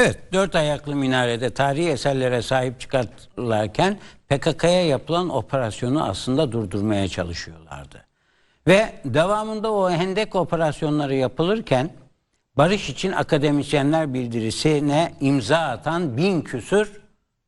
Evet, dört ayaklı minarede tarihi eserlere sahip çıkartırlarken PKK'ya yapılan operasyonu aslında durdurmaya çalışıyorlardı. Ve devamında o hendek operasyonları yapılırken barış için akademisyenler bildirisine imza atan bin küsür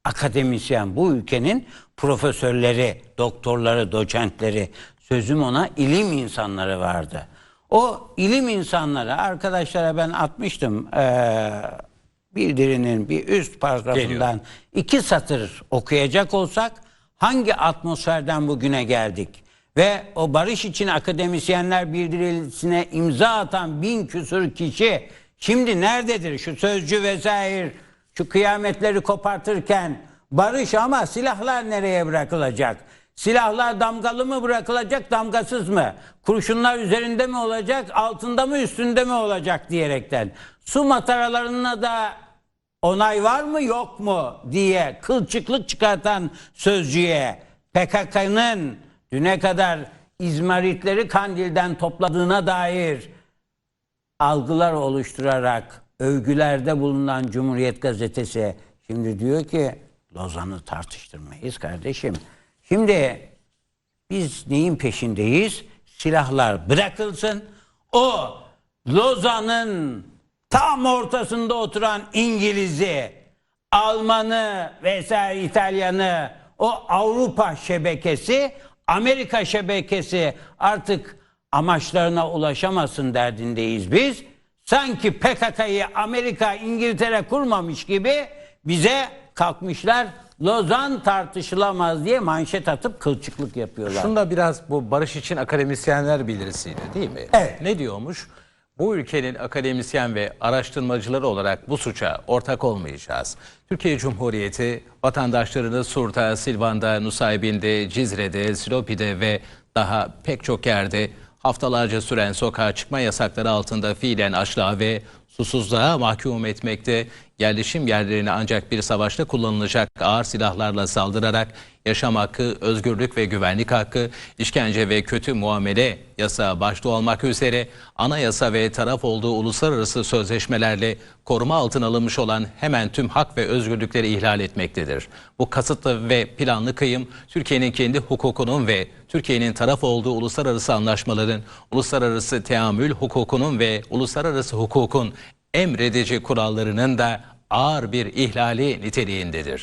akademisyen bu ülkenin profesörleri, doktorları, doçentleri, sözüm ona ilim insanları vardı. O ilim insanları arkadaşlara ben atmıştım eee bildirinin bir üst paragrafından iki satır okuyacak olsak hangi atmosferden bugüne geldik? Ve o barış için akademisyenler bildirisine imza atan bin küsur kişi şimdi nerededir? Şu sözcü vesaire şu kıyametleri kopartırken barış ama silahlar nereye bırakılacak? Silahlar damgalı mı bırakılacak, damgasız mı? Kurşunlar üzerinde mi olacak, altında mı, üstünde mi olacak diyerekten. Su mataralarına da onay var mı, yok mu diye kılçıklık çıkartan sözcüye PKK'nın düne kadar İzmaritleri Kandil'den topladığına dair algılar oluşturarak övgülerde bulunan Cumhuriyet Gazetesi şimdi diyor ki Lozan'ı tartıştırmayız kardeşim. Şimdi biz neyin peşindeyiz? Silahlar bırakılsın. O Lozan'ın tam ortasında oturan İngiliz'i, Almanı vesaire İtalyanı, o Avrupa şebekesi, Amerika şebekesi artık amaçlarına ulaşamasın derdindeyiz biz. Sanki PKK'yı Amerika, İngiltere kurmamış gibi bize kalkmışlar Lozan tartışılamaz diye manşet atıp kılçıklık yapıyorlar. Şunda biraz bu barış için akademisyenler bildirisiydi değil mi? Evet. Ne diyormuş? Bu ülkenin akademisyen ve araştırmacıları olarak bu suça ortak olmayacağız. Türkiye Cumhuriyeti vatandaşlarını Sur'da, Silvan'da, Nusaybin'de, Cizre'de, Silopi'de ve daha pek çok yerde haftalarca süren sokağa çıkma yasakları altında fiilen açlığa ve susuzluğa mahkum etmekte, yerleşim yerlerini ancak bir savaşta kullanılacak ağır silahlarla saldırarak yaşam hakkı, özgürlük ve güvenlik hakkı, işkence ve kötü muamele yasağı başta olmak üzere anayasa ve taraf olduğu uluslararası sözleşmelerle koruma altına alınmış olan hemen tüm hak ve özgürlükleri ihlal etmektedir. Bu kasıtlı ve planlı kıyım Türkiye'nin kendi hukukunun ve Türkiye'nin taraf olduğu uluslararası anlaşmaların, uluslararası teamül hukukunun ve uluslararası hukukun emredici kurallarının da ağır bir ihlali niteliğindedir.